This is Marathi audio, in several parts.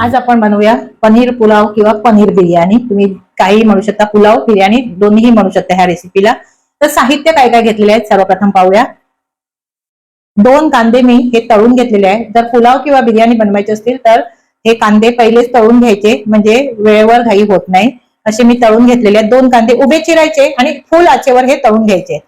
आज आपण बनवूया पनीर पुलाव किंवा पनीर बिर्याणी. तुम्ही काही म्हणू शकता पुलाव बिर्याणी दोन्हीही म्हणू शकता ह्या रेसिपीला तर साहित्य काय काय घेतलेले आहेत सर्वप्रथम पाहूया. दोन कांदे मी हे तळून घेतलेले आहेत. जर पुलाव किंवा बिर्याणी बनवायचे असतील तर हे कांदे पहिलेच तळून घ्यायचे म्हणजे वेळेवर घाई होत नाही. असे मी तळून घेतलेले आहेत. दोन कांदे उभे चिरायचे आणि फुल आचेवर हे तळून घ्यायचे.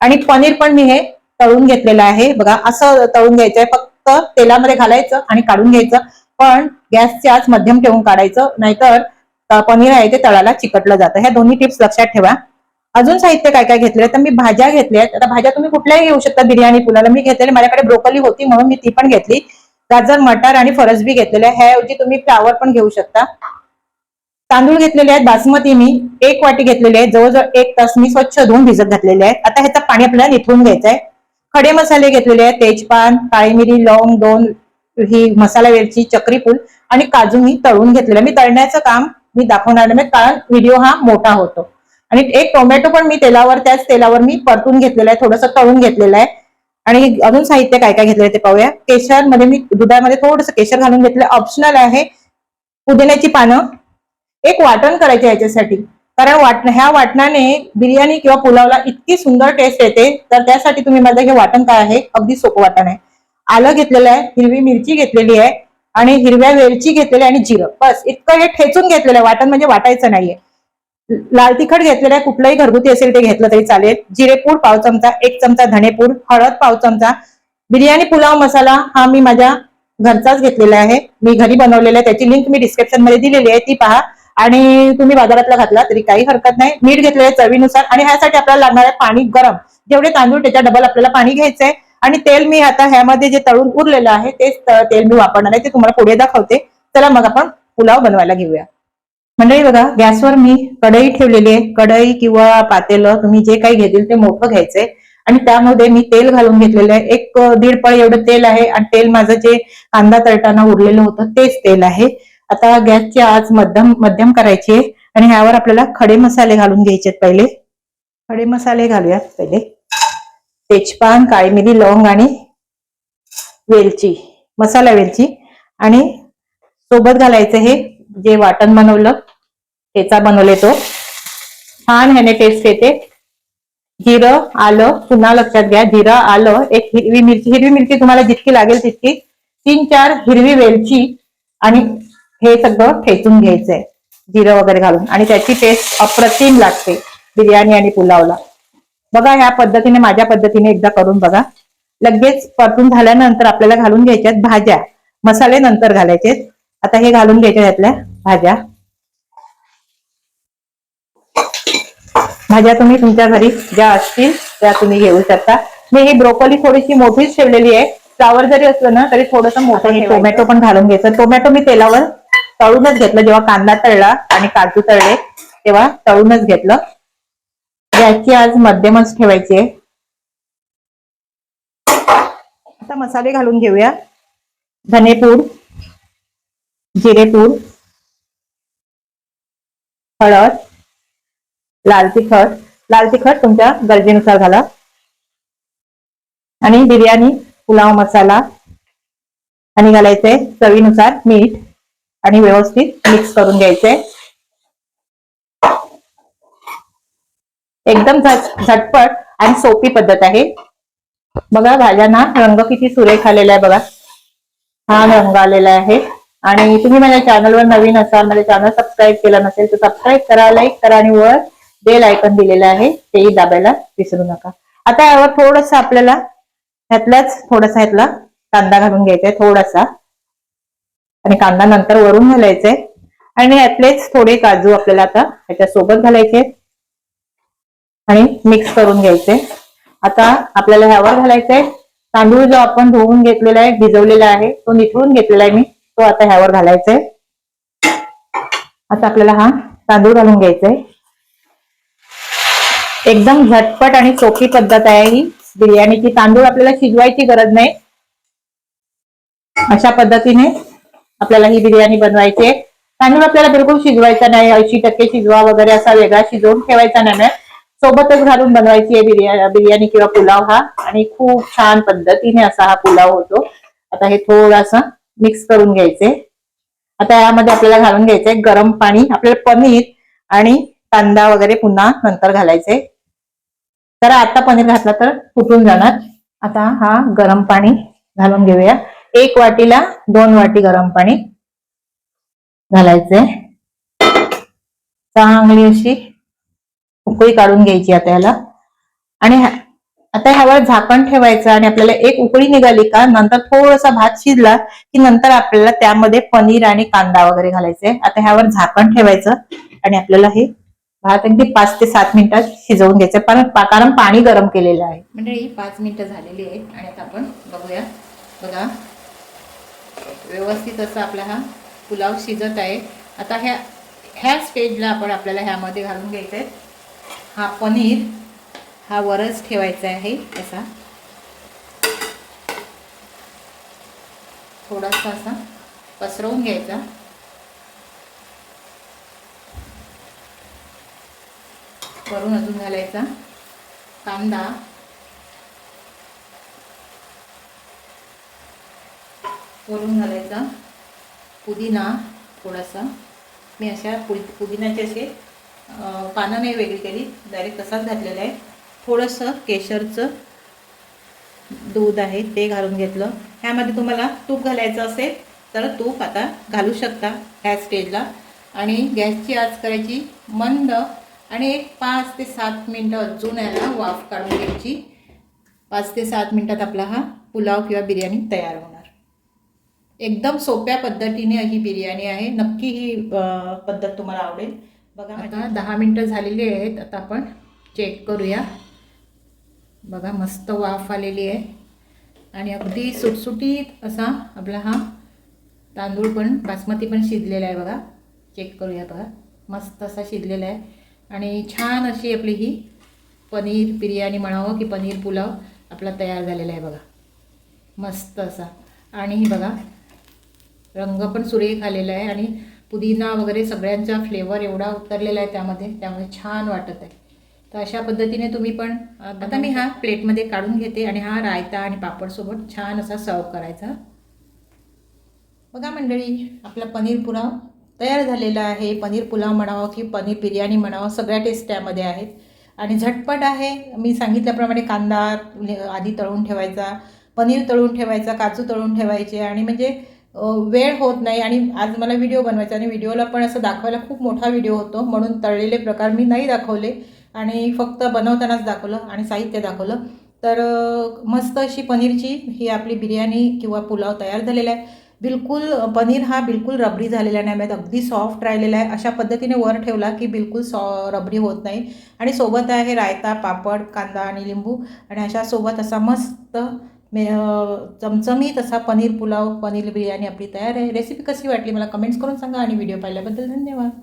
आणि पनीर पण मी हे तळून घेतलेलं आहे. बघा असं तळून घ्यायचंय. फक्त तेलामध्ये घालायचं आणि काढून घ्यायचं. पण गॅसचे आज मध्यम ठेवून काढायचं नाहीतर पनीर आहे ते तळाला चिकटलं जातं. ह्या दोन्ही टिप्स लक्षात ठेवा. अजून साहित्य काय काय घेतले तर मी भाज्या घेतल्या आता भाज्या तुम्ही कुठल्याही घेऊ शकता बिर्याणी पुलाला मी घेतलेले माझ्याकडे ब्रोकली होती म्हणून मी ती पण घेतली. गाजर मटार आणि फरसबी घेतलेले ह्याऐवजी तुम्ही फ्लावर पण घेऊ शकता. तांदूळ घेतलेले आहेत बासमती मी. एक वाटी घेतलेले आहे जवळजवळ एक तास मी स्वच्छ धुवून भिजत घातलेले आहेत. आता ह्याचं पाणी आपल्याला निथळून घ्यायचं आहे खडे मसाले घेतलेले आहेत. तेजपान काळी मिरी लवंग दोन ही मसाला वेलची चक्रीफूल आणि काजू मी तळून घेतलेलं आहे. मी तळण्याचं काम मी दाखवणार नाही कारण व्हिडिओ हा मोठा होतो. आणि एक टोमॅटो पण मी तेलावर त्याच तेलावर मी परतून घेतलेलं आहे. थोडंसं तळून घेतलेलं आहे. आणि अजून साहित्य काय काय घेतलंय ते पाहूया. केशरमध्ये मी दुधामध्ये थोडंसं केशर घालून घेतलं ऑप्शनल आहे. पुदिन्याची पानं. एक वाटण करायचे याच्यासाठी. कारण वाट ह्या वाटणाने बिर्याणी किंवा पुलावला इतकी सुंदर टेस्ट येते. तर त्यासाठी तुम्ही माझं हे वाटण काय आहे? अगदी सोपं वाटण आहे. आलं घेतलेलं आहे हिरवी मिरची घेतलेली आहे आणि हिरव्या वेलची घेतलेली आहे आणि जिरं. बस इतकं हे ठेचून घेतलेलं आहे वाटण म्हणजे वाटायचं नाहीये. लाल तिखट घेतलेलं आहे कुठलंही घरगुती असेल ते घेतलं तरी चालेल. जिरेपूड पाव चमचा एक चमचा धनेपूड हळद पाव चमचा. बिर्याणी पुलाव मसाला हा मी माझ्या घरचाच घेतलेला आहे. मी घरी बनवलेला आहे त्याची लिंक मी डिस्क्रिप्शनमध्ये दिलेली आहे ती पहा. आणि तुम्ही बाजारातला घातला तरी काही हरकत नाही. मीठ घेतलेलं आहे चवीनुसार आणि ह्यासाठी आपल्याला लागणार आहे पाणी गरम. जेवढे तांदूळ त्याच्या डबल आपल्याला पाणी घ्यायचंय. आणि तेल मी आता ह्यामध्ये जे तळून उरलेलं आहे तेच तेल मी वापरणार आहे ते तुम्हाला पुढे दाखवते. चला मग आपण पुलाव बनवायला घेऊया. मंडळी बघा गॅसवर मी कढई ठेवलेली आहे. कढई किंवा पातेलं तुम्ही जे काही घेतील ते मोठं घ्यायचंय आणि त्यामध्ये मी तेल घालून घेतलेलं आहे. एक दीड पळ एवढं तेल आहे आणि तेल माझं जे कांदा तळताना उरलेलं होतं तेच तेल आहे. आता गॅसची आज मध्यम मध्यम करायची आहे. आणि ह्यावर आपल्याला खडे मसाले घालून घ्यायचे आहेत पहिले. खडे मसाले घालूयात पहिले. तेजपान काळी मिरी लवंग आणि वेलची मसाला वेलची. आणि सोबत घालायचं हे जे वाटण बनवलं ठेचा बनवले तो. छान ह्याने टेस्ट येते. जिरं आलं पुन्हा लक्षात घ्या जिरं आलं एक हिरवी मिरची. हिरवी मिरची तुम्हाला जितकी लागेल तितकी तीन चार हिरवी वेलची आणि हे सगळं ठेचून घ्यायचंय. जिरं वगैरे घालून. आणि त्याची टेस्ट अप्रतिम लागते. बिर्याणी आणि पुलावला. बघा ह्या पद्धतीने माझ्या पद्धतीने एकदा करून बघा. लगेच परतून झाल्यानंतर आपल्याला घालून घ्यायच्यात भाज्या. मसाले नंतर घालायचे आता हे घालून घ्यायच्या त्यातल्या भाज्या. भाज्या तुम्ही तुमच्या घरी ज्या असतील त्या तुम्ही घेऊ शकता. मी ही ब्रोकोली थोडीशी मोठीच ठेवलेली आहे. फ्लावर जरी असलं ना तरी थोडंसं मोठं हे टोमॅटो पण घालून घ्यायचं. टोमॅटो मी तेलावर तळूनच घेतलं. जेव्हा कांदा तळला आणि काजू तळले तेव्हा तळूनच घेतलं. गॅसची आज मध्यमच ठेवायची आहे. आता मसाले घालून घेऊया. धनेपूड जिरेपूड हळद लाल तिखट. लाल तिखट तुमच्या गरजेनुसार घाला. आणि बिर्याणी पुलाव मसाला. आणि घालायचंय चवीनुसार मीठ. आणि व्यवस्थित मिक्स करून घ्यायचंय. एकदम झट झटपट आणि सोपी पद्धत आहे. बघा भाज्यांना रंग किती सुरेख आलेला आहे बघा. छान रंग आलेला आहे. आणि तुम्ही माझ्या चॅनलवर नवीन असाल माझ्या चॅनल सबस्क्राईब केलं नसेल तर सबस्क्राईब करा लाईक करा आणि वर बेल आयकॉन दिलेलं आहे. तेही दाबायला विसरू नका. आता यावर थोडस आपल्याला ह्यातलाच थोडासा ह्यातला कांदा घालून घ्यायचा आहे थोडासा. आणि कांदा नंतर वरून घालायचा आहे. आणि यातलेच थोडे काजू आपल्याला आता ह्याच्या सोबत घालायचे आहेत. आणि मिक्स करून घ्यायचे. आता आपल्याला ह्यावर घालायचंय. तांदूळ जो आपण धुवून घेतलेला आहे भिजवलेला आहे तो निथळून घेतलेला आहे मी तो आता ह्यावर घालायचा आहे आता आपल्याला हा तांदूळ घालून घ्यायचा आहे एकदम झटपट आणि सोपी पद्धत आहे ही. बिर्याणीची तांदूळ आपल्याला शिजवायची गरज नाही. अशा पद्धतीने आपल्याला ही बिर्याणी बनवायची आहे. तांदूळ आपल्याला बिलकुल शिजवायचा नाही. ऐंशी टक्के शिजवा वगैरे असा वेगळा शिजवून ठेवायचा नाही. सोबतच घालून बनवायची आहे बिर्याणी बिर्याणी किंवा पुलाव हा. आणि खूप छान पद्धतीने असा हा पुलाव होतो. आता हे थोडासा मिक्स करून घ्यायचे. आता यामध्ये आपल्याला घालून घ्यायचंय गरम पाणी आपल्याला पनीर आणि कांदा वगैरे पुन्हा नंतर घालायचे. तर आता पनीर घातला तर फुटून जाणार. आता हा गरम पाणी घालून घेऊया. एक वाटीला दोन वाटी गरम पाणी घालायचे. चांगली अशी उकळी काढून घ्यायची आता याला. आणि आता ह्यावर झाकण ठेवायचं आणि आपल्याला एक उकळी निघाली का नंतर थोडासा भात शिजला की नंतर आपल्याला त्यामध्ये पनीर आणि कांदा वगैरे घालायचे. आता ह्यावर झाकण ठेवायचं आणि आपल्याला हे भात अगदी पाच ते सात मिनिटात शिजवून घ्यायचं. कारण कारण पाणी गरम केलेलं आहे. म्हणजे मंडळी पाच मिनिटं झालेली आहेत आणि आता आपण बघूया. बघा. व्यवस्थित असा आपला हा पुलाव शिजत आहे. आता ह्या ह्या स्टेजला आपण आपल्याला ह्यामध्ये घालून घ्यायचं आहे हा पनीर हा वरच ठेवायचा आहे असा थोडासा असा पसरवून घ्यायचा. वरून अजून घालायचा कांदा. वरून घालायचा पुदिना थोडासा. मी अशा पुदिनाचे पुदिन्याचे असे पानं नाही वेगळी केली. डायरेक्ट तसाच घातलेला आहे. थोडंसं केशरचं दूध आहे ते घालून घेतलं. ह्यामध्ये तुम्हाला तूप घालायचं असेल तर तूप आता घालू शकता ह्या स्टेजला. आणि गॅसची आच करायची मंद आणि एक पाच ते सात मिनटं अजून याला वाफ काढून घ्यायची. पाच ते सात मिनटात आपला हा पुलाव किंवा बिर्याणी तयार होणार. एकदम सोप्या पद्धतीने ही बिर्याणी आहे. नक्की ही पद्धत तुम्हाला आवडेल. बघा आता दहा मिनटं झालेली आहेत आता आपण चेक करूया. बघा मस्त वाफ आलेली आहे. आणि अगदी सुटसुटीत असा आपला हा तांदूळ पण बासमती पण शिजलेला आहे बघा. चेक करूया बघा. मस्त असा शिजलेला आहे. आणि छान अशी आपली ही पनीर बिर्याणी म्हणावं की पनीर पुलाव आपला तयार झालेला आहे बघा. मस्त असा. आणि ही बघा रंग पण सुरेख आलेला आहे. आणि पुदिना वगैरे सगळ्यांचा फ्लेवर एवढा उतरलेला आहे त्यामध्ये त्यामुळे छान वाटत आहे. तर अशा पद्धतीने तुम्ही पण आता मी हा प्लेटमध्ये काढून घेते आणि हा रायता आणि पापडसोबत छान असा सर्व करायचा. बघा मंडळी आपला पनीर पुलाव तयार झालेला आहे. पनीर पुलाव म्हणावं की पनीर बिर्याणी म्हणावं सगळ्या टेस्ट त्यामध्ये आहेत. आणि झटपट आहे. मी सांगितल्याप्रमाणे कांदा आधी तळून ठेवायचा पनीर तळून ठेवायचा काजू तळून ठेवायचे आणि म्हणजे वेळ होत नाही आणि आज मला व्हिडिओ बनवायचा आणि व्हिडिओला पण असं दाखवायला खूप मोठा व्हिडिओ होतो म्हणून तळलेले प्रकार मी नाही दाखवले आणि फक्त बनवतानाच दाखवलं आणि साहित्य दाखवलं. तर मस्त अशी पनीरची ही आपली बिर्याणी किंवा पुलाव तयार झालेला आहे. बिलकुल पनीर हा बिलकुल रबरी झालेला नाही म्हणजे अगदी सॉफ्ट राहिलेला आहे. अशा पद्धतीने वर ठेवला की बिलकुल सॉ रबरी होत नाही. आणि सोबत आहे रायता पापड कांदा आणि लिंबू. आणि अशा सोबत असा मस्त मे चमचमीत असा पनीर पुलाव पनीर बिर्याणी आपली तयार आहे. रेसिपी कशी वाटली? मला कमेंट्स करून सांगा आणि व्हिडिओ पाहिल्याबद्दल धन्यवाद.